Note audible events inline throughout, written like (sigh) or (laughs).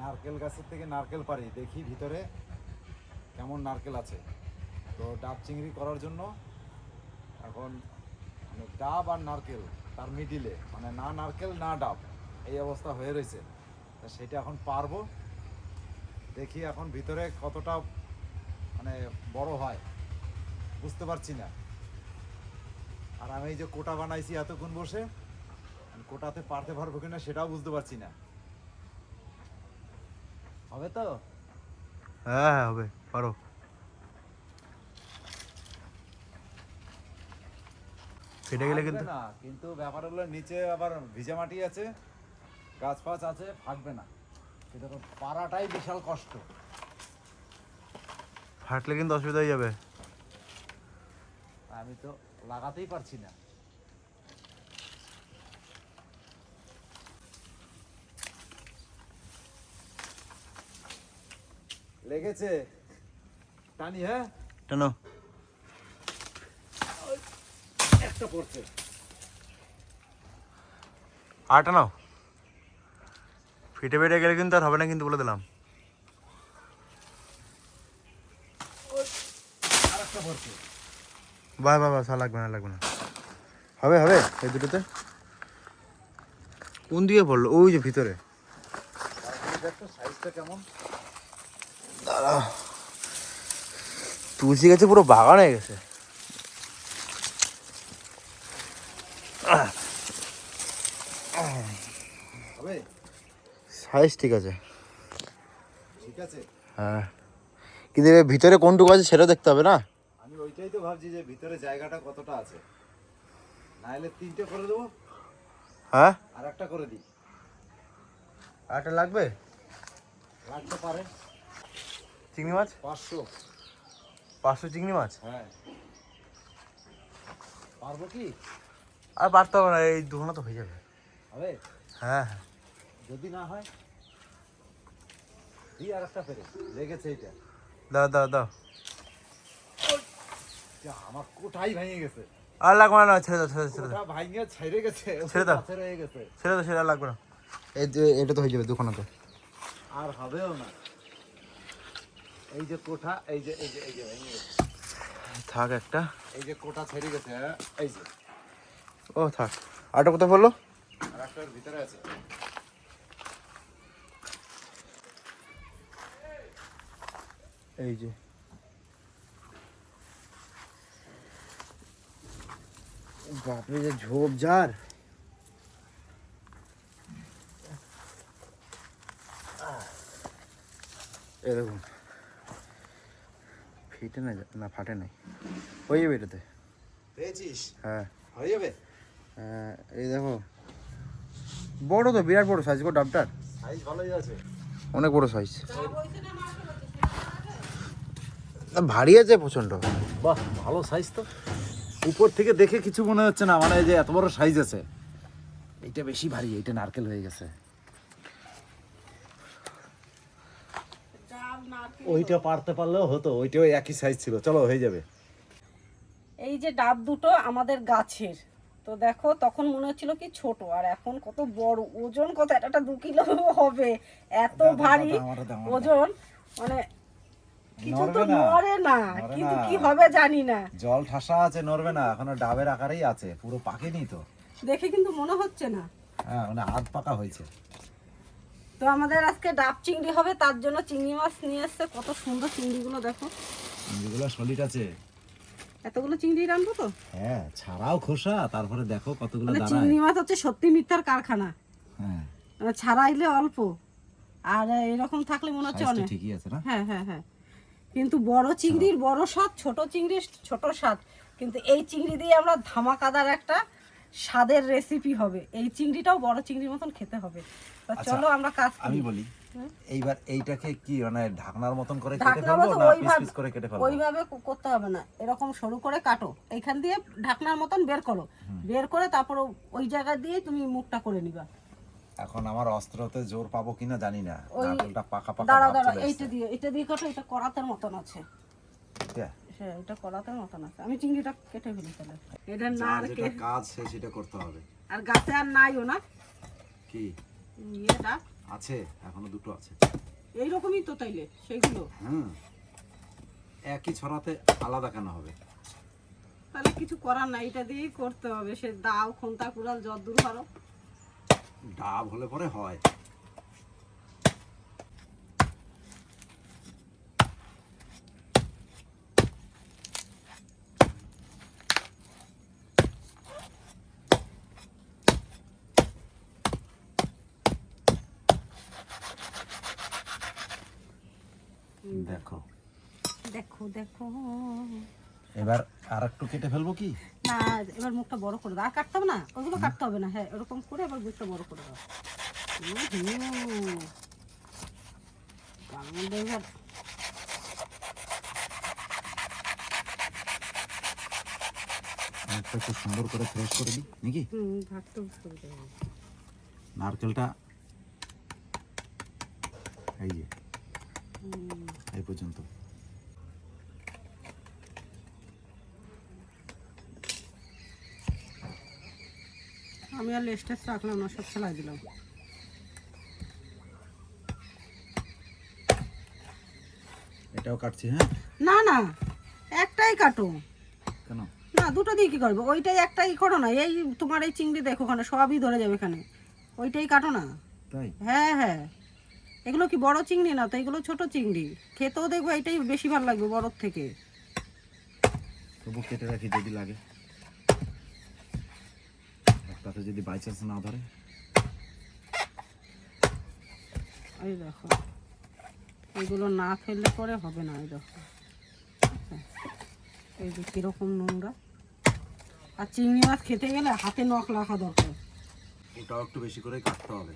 নারকেল গাছের থেকে নারকেল পারি দেখি ভিতরে কেমন নারকেল আছে। তো ডাব চিংড়ি করার জন্য এখন মানে ডাব আর নারকেল তার মিডিলে মানে না নারকেল, না ডাব এই অবস্থা হয়ে রয়েছে। তা সেটা এখন পারব। দেখি এখন ভিতরে কতটা মানে বড় হয়। বুঝতে পারছি না। আর আমি এই যে কোটা বানাইছি এতক্ষণ বসে, কোটাতে পারতে পারব কিনা সেটাও বুঝতে পারছি না। হবে তো? হ্যাঁ হ্যাঁ হবে পারো। ফেটে গেলে কিন্তু না কিন্তু ব্যাপার হলো নিচে আবার ভিজা মাটি আছে গাছ ফাছ আছে ফাটবে না। কিন্তু পাড়াটাই বিশাল কষ্ট। ফাটলে কিন্তু অসুবিধা হয়ে যাবে। আমি তো লাগাতেই পারছি না। লেগেছে। টানি হ্যাঁ? কেন একটা পড়ছে। আটা নাও ফেটে ফেটে গেলে কিন্তু আর হবে না কিন্তু বলে দিলাম। আর বাহ বাহ বাহ লাগবে না লাগবে না। হবে হবে এই দুটোতে। কোন দিকে পড়ল? ওই যে ভিতরে। সাইজটা কেমন? তুলসী গাছে পুরো বাগান হয়ে গেছে। সাইজ ঠিক আছে। ঠিক আছে? হ্যাঁ। কিন্তু ভিতরে কোনটুকু আছে সেটাও দেখতে হবে না? আমি ওইটাই তো ভাবছি যে ভিতরে জায়গাটা কতটা আছে। নাহলে তিনটে করে দেবো। হ্যাঁ? আর একটা করে দিই। আটা লাগবে? লাগতে পারে। চিংড়ি মাছ? পাঁচশো। পাঁচশো চিংড়ি মাছ? হ্যাঁ। পারব কি? আর পারতে হবে না এই দুখানা তো হয়ে যাবে। হবে হ্যাঁ হ্যাঁ। যদি না হয় দিই আর একটা ফেরে লেগেছে এইটা। দাও দাও দাও। আমার কোঠাই ভেঙে গেছে। আর লাগবে না না, ছেড়ে দাও ছেড়ে দাও, ছেড়ে দাও। ভাঙে ছেড়ে গেছে ছেড়ে দাও। পাথর গেছে। ছেড়ে দাও ছেড়ে দাও, লাগবে না। এই এটা তো হয়ে যাবে দুখানাতে আর হবেও না। এই যে কোঠা এই যে এই যে এই যে থাক একটা। এই যে কোঠা ছেড়ে গেছে এই যে। ও থাক। আটা কোথায় পড়ল? আর একটার ভিতরে আছে। এই যে। বাপরে যে ঝোপ যার। এ দেখুন। ফিটে না না ফাটে নাই। হয়ে যাবে এটাতে। পেয়েছিস? হ্যাঁ। হয়ে যাবে? হ্যাঁ, এই দেখো। বড় তো বিরাট বড় সাইজ গো ডাবটার। সাইজ ভালোই আছে। অনেক বড় সাইজ ভারী আছে প্রচণ্ড বাহ ভালো সাইজ তো। উপর থেকে দেখে কিছু মনে হচ্ছে না মানে এই যে এত বড় সাইজ আছে। এইটা বেশি ভারী এটা নারকেল হয়ে গেছে। ওইটা পারতে পারলেও হতো ওইটাও একই সাইজ ছিল। চলো হয়ে যাবে। এই যে ডাব দুটো আমাদের গাছের তো দেখো তখন মনে হচ্ছিল কি ছোট আর এখন কত বড় ওজন কত একটা দু কিলো হবে এত ভারী। ওজন মানে কিছু তো নড়ে না কিন্তু কি হবে জানি না। জল ঠাসা আছে নড়বে না এখনও ডাবের আকারেই আছে পুরো পাকেনি তো। দেখে কিন্তু মনে হচ্ছে না। হ্যাঁ মানে আধ পাকা হয়েছে। তো আমাদের আজকে ডাব চিংড়ি হবে তার জন্য চিংড়ি মাছ নিয়ে এসছে। কত সুন্দর চিংড়িগুলো দেখো। যেগুলো সলিড আছে। এতগুলো চিংড়ি রাখব তো? হ্যাঁ ছাড়াও খোসা তারপরে দেখো কতগুলো দাঁড়ায়। চিংড়ি মাছ হচ্ছে সত্যি মিথ্যার কারখানা। হ্যাঁ। মানে ছাড়াইলে অল্প আর এরকম থাকলে মনে হচ্ছে অনেক। ঠিকই আছে না? হ্যাঁ হ্যাঁ হ্যাঁ। কিন্তু বড় চিংড়ির বড় স্বাদ ছোট চিংড়ির ছোট স্বাদ। কিন্তু এই চিংড়ি দিয়ে আমরা ধামাকাদার একটা স্বাদের রেসিপি হবে। এই চিংড়িটাও বড় চিংড়ির মতন খেতে হবে। তো আচ্ছা, চলো আমরা কাজ আমি বলি এইবার এইটাকে কি মানে ঢাকনার মতন করে কেটে ফেলব না পিস পিস করে কেটে ফেলব? ওইভাবে করতে হবে না। এরকম সরু করে কাটো। এখান দিয়ে ঢাকনার মতন বের করো। বের করে তারপর ওই জায়গা দিয়ে তুমি মুখটা করে নিবা। এখন আমার অস্ত্রতে জোর পাবো কিনা জানি না। নারকেলটা পাকা পাকা দাঁড়া দাঁড়া এইটা দিয়ে এটা দিয়ে কাটো এটা করাতের মতন আছে। হ্যাঁ, হ্যাঁ এটা করাতের মতন আছে। আমি চিংড়িটা কেটে ফেলি তাহলে। এটা না আর কে- কাজ সে সেটা করতে হবে। আর গাছে আর নাইও না। কি? ইয়েটা। আছে এখনও দুটো আছে। এইরকমই তো তাইলে সেগুলো। হুম। একই ছড়াতে আলাদা কেন হবে? তাহলে কিছু করার নাই এটা দিয়েই করতে হবে। সে দাও খন্তা কুড়াল যত দূর পারো। ডাব হলে পরে হয়। দেখো। দেখো দেখো। এবার আর একটু কেটে ফেলব কি? না এবার মুখটা বড় করে দাও। আর কাটতে হবে না? ওগুলো কাটতে হবে না। হ্যাঁ এরকম করে এবার মুখটা বড় করে দাও। এবার একটা একটু সুন্দর করে ফ্রেশ করে দিই নাকি? নারকেলটা এই যে এই পর্যন্ত। আমি আর লেস্টেস রাখলাম না সব ফেলাই দিলাম। এটাও কাটছি হ্যাঁ? না না একটাই কাটো। কেন? না দুটো দিয়ে কি করব? ওইটাই একটাই করো না এই তোমার এই চিংড়ি দেখো ওখানে সবই ধরে যাবে এখানে। ওইটাই কাটো না। তাই? হ্যাঁ হ্যাঁ। এগুলো কি বড় চিংড়ি? না তো এগুলো ছোট চিংড়ি। খেতেও দেখব এটাই বেশি ভালো লাগবে বড়র থেকে। তবু কেটে রাখি যদি লাগে। একটাতে যদি বাই চান্স না ধরে। এই দেখো এগুলো না ফেললে পরে হবে না এই দেখো। আচ্ছা। এই যে কীরকম নোংরা। আর চিংড়ি মাছ খেতে গেলে হাতে নখ রাখা দরকার। ওটাও একটু বেশি করে কাটতে হবে।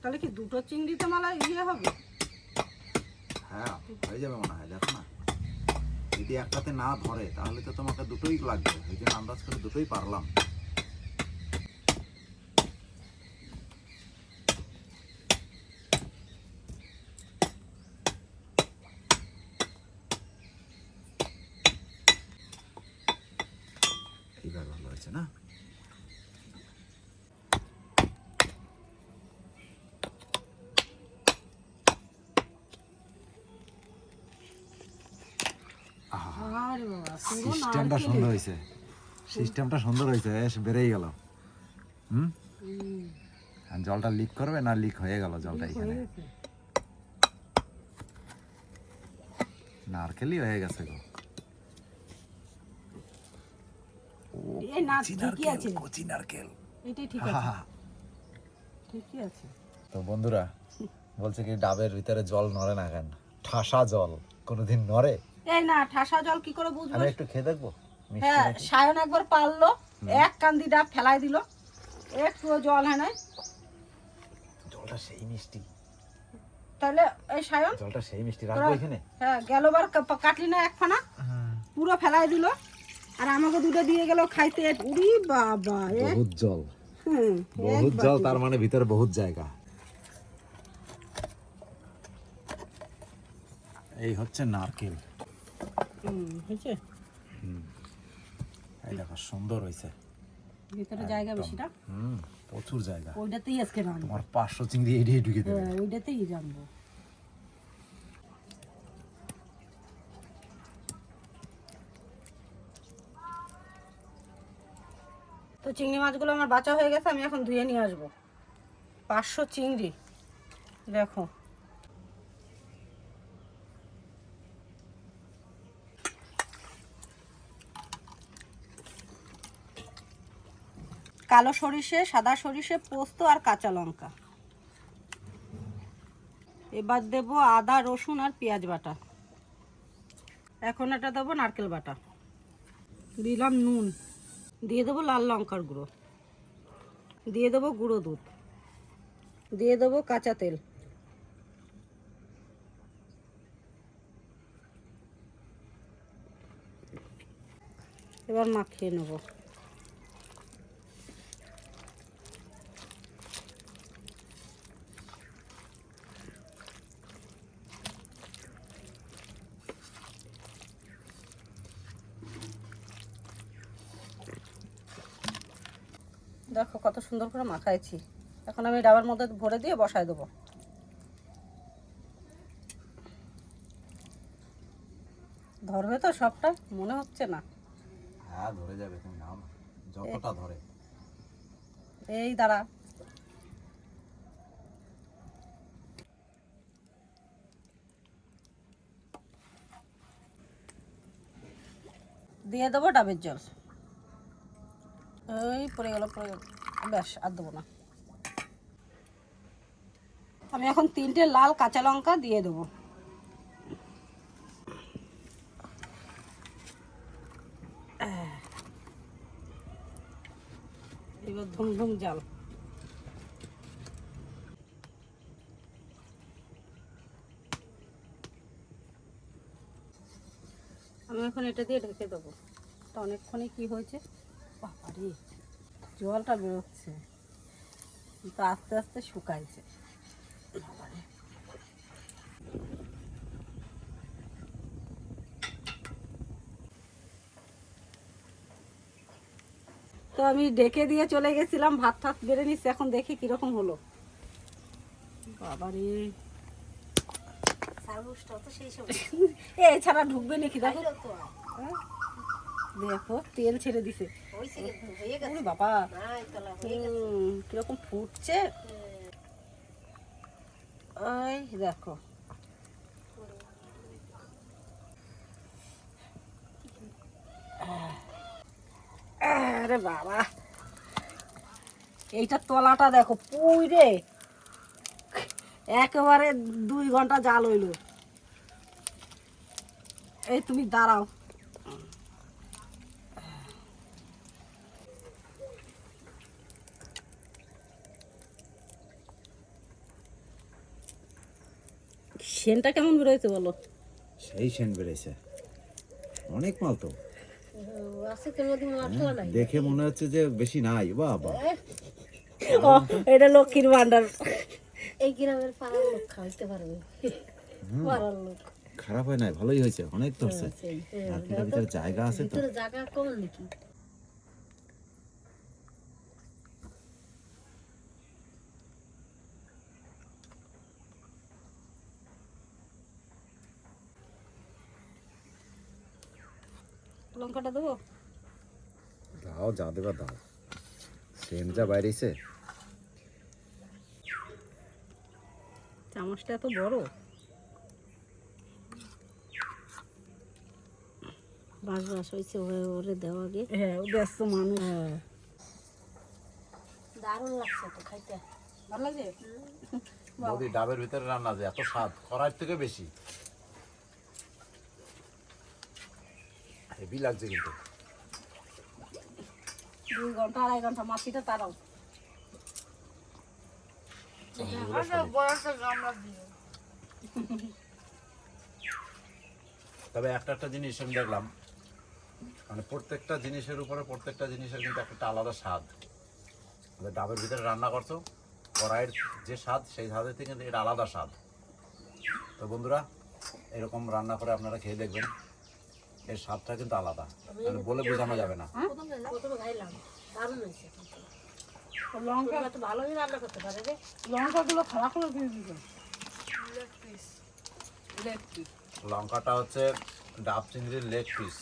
তাহলে কি দুটো চিংড়িতে মালা ইয়ে হবে? হ্যাঁ হয়ে যাবে মনে হয়, দেখো না। যদি একটাতে না ধরে, তাহলে তো তোমাকে দুটোই লাগবে। ওই জন্য আন্দাজ করে দুটোই পারলাম। এইবার ভালো হয়েছে না আরে বাবা পুরো সিস্টেমটা সুন্দর হয়েছে সিস্টেমটা সুন্দর হয়েছে এস বেড়েই গেল। হুম? জলটা লিক করবে না লিক হয়ে গেল জলটা এখানে? নারকেলই হয়ে গেছে গো। তো বন্ধুরা বলছে কি ডাবের ভিতরে জল নড়ে না কেন? ঠাসা জল কোনোদিন নড়ে? এই না ঠাসা জল কি করে বুঝব? একটু খেয়ে দেখব? হ্যাঁ সায়ন একবার পারল এক কান্দি ডাব ফেলাই দিল। একটু জল হয় নাই। জলটা সেই মিষ্টি। তাহলে এই সায়ন জলটা সেই মিষ্টি রাখব এখানে? হ্যাঁ গেলবার কাটলি না এক ফানা পুরো ফেলাই দিল। আর আমাকে দুটো দিয়ে গেল খাইতে। উড়ি বাবা বহুত জল। বহুত জল তার মানে ভিতরে বহুত জায়গা। এই হচ্ছে নারকেল। হয়েছে? এই দেখো সুন্দর হয়েছে। ভিতরে জায়গা বেশি না? হুম প্রচুর জায়গা। ওইটাতেই আজকে রান্না। তোমার পাঁচশো চিংড়ি এড়িয়ে ঢুকে দেবে। হ্যাঁ ওইটাতেই রান্না। তো চিংড়ি মাছগুলো আমার বাঁচা হয়ে গেছে আমি এখন ধুয়ে নিয়ে আসব। পাঁচশো চিংড়ি। দেখো। কালো সরিষে, সাদা সরিষে, পোস্ত আর কাঁচা লঙ্কা। এবার দেব আদা, রসুন আর পেঁয়াজ বাটা। এখন এটা দেবো নারকেল বাটা। দিলাম নুন। দিয়ে দেবো লাল লঙ্কার গুঁড়ো। দিয়ে দেবো গুঁড়ো দুধ। দিয়ে দেবো কাঁচা তেল। এবার মাখিয়ে নেব। দেখো কত সুন্দর করে মাখাইছি। এখন আমি ডাবের মধ্যে ভরে দিয়ে বসায় দেবো। ধরবে তো সবটা? মনে হচ্ছে না। হ্যাঁ ধরে যাবে তুমি নাও যতটা ধরে। এই দাঁড়া। দিয়ে দেবো ডাবের জল। এই পড়ে গেল পড়ে গেল। ব্যাস, আর দেবো না। আমি এখন তিনটে লাল কাঁচা লঙ্কা দিয়ে দেবো। এবার ধুম ধুম জাল। আমি এখন এটা দিয়ে ঢেকে দেবো। তো অনেকক্ষণই কি হয়েছে? বাবারে জলটা বেরোচ্ছে। কিন্তু আস্তে আস্তে শুকাইছে। বাবারে। তো আমি ডেকে দিয়ে চলে গেছিলাম ভাত টাত বেড়ে নিচ্ছি এখন দেখি কীরকম হলো। বাবারে। (laughs) এছাড়া ঢুকবে নাকি? দেখো। হ্যাঁ? দেখো তেল ছেড়ে দিছে। বাবা। কীরকম ফুটছে? ওই দেখো। আরে বাবা। এইটা তলাটা দেখো পুইরে একেবারে দুই ঘণ্টা জাল হইল। এই তুমি দাঁড়াও। সেনটা কেমন বেরোইছে বলো? সেই সেন বেড়েছে অনেক মাল তো। হ্যাঁ, দেখে মনে হচ্ছে যে বেশি নাই বাবা। ও এটা লক্ষ্মীর ভান্ডার এই গ্রামের পাড়ার লোক খাইতে পারবে। পাড়ার লোক। খারাপ হয় নাই ভালোই হয়েছে অনেক ধরছে হ্যাঁ, ভিতরে জায়গা আছে তো। জায়গা কম নাকি? লঙ্কাটা দেবো? দাও যা দেবা দাও। সেন যা বাইরেছে। চামচটা এত বড়? বাস বাস হয়েছে ওরে ওরে দেওয়া আগে। হ্যাঁ ও ব্যস্ত মানুষ। দারুণ লাগছে তো খাইতে। ভালো লাগে ডাবের ভিতরে রান্না যে এত স্বাদ। কড়াইয়ের থেকে বেশি। হেভি লাগছে কিন্তু। দুই ঘণ্টা আড়াই ঘণ্টা মাছিটা তারাও। তবে একটা একটা জিনিস আমি দেখলাম মানে প্রত্যেকটা জিনিসের উপরে প্রত্যেকটা জিনিসের কিন্তু একটা আলাদা স্বাদ। তবে ডাবের ভিতরে রান্না করছ কড়াইয়ের যে স্বাদ সেই স্বাদের থেকে কিন্তু এটা আলাদা স্বাদ। তো বন্ধুরা এরকম রান্না করে আপনারা খেয়ে দেখবেন। এর স্বাদটা কিন্তু আলাদা। মানে বলে বোঝানো যাবে না। লঙ্কা ভালোই রান্না করতে পারে রে। লঙ্কাগুলো খারাপ করে দিয়ে দিত লঙ্কাটা হচ্ছে ডাব চিংড়ির লেগ পিস।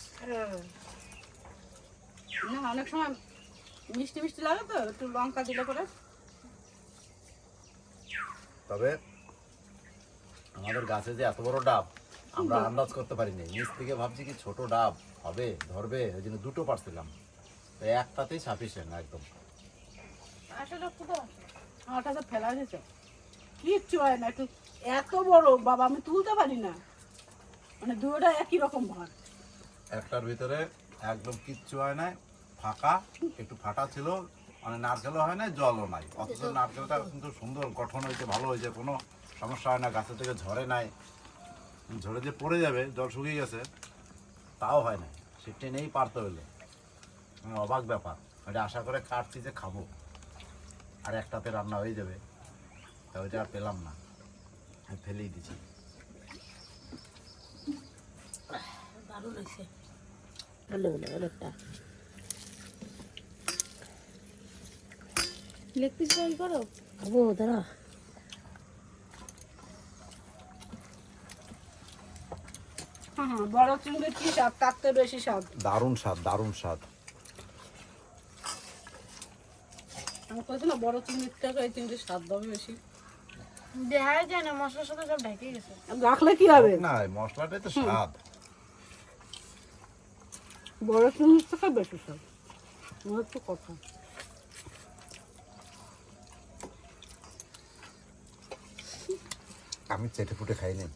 না অনেক সময় মিষ্টি মিষ্টি লাগে তো একটু লঙ্কা দিলে করে তবে আমাদের গাছে যে এত বড় ডাব আমরা আন্দাজ করতে পারিনি। নিচ থেকে ভাবছি কি ছোট ডাব হবে ধরবে ওই জন্য দুটো পারছিলাম তো একটাতেই সাফিসিয়েন্ট একদম। ফেলা গেছে কিচ্ছু হয় না একটু এত বড় বাবা আমি তুলতে পারি না। মানে দুটোটা একই রকম ভার একটার ভিতরে একদম কিচ্ছু হয় না ফাঁকা একটু ফাটা ছিল মানে নারকেলও হয় না জলও নাই। অথচ নারকেলটা কিন্তু সুন্দর গঠন হয়েছে ভালো হয়েছে কোনো সমস্যা হয় না গাছের থেকে ঝরে নাই। ঝরে যে পড়ে যাবে, জল শুকিয়ে গেছে, তাও হয় না। সে টেনেই পারতে মানে অবাক ব্যাপার। ওইটা আশা করে কাটছি যে খাব। আর একটাতে রান্না হয়ে যাবে। তা ওইটা আর পেলাম না। ফেলেই দিছি। হলো লেগ পিস করো? খাব, দাঁড়া। হ্যাঁ হ্যাঁ বড় চিংড়ির কি স্বাদ? তার তো বেশি স্বাদ। দারুণ স্বাদ দারুণ স্বাদ। আমি না বড় চিংড়ির থেকে এই চিংড়ির স্বাদ বেশি। দেখাই যায় না মশলার সাথে সব ঢেকে গেছে। রাখলে কি হবে? না মশলাটাই তো স্বাদ। বড় চিংড়ির থেকে বেশি স্বাদ। আমার তো কথা। আমি চেটে ফুটে খাই নাই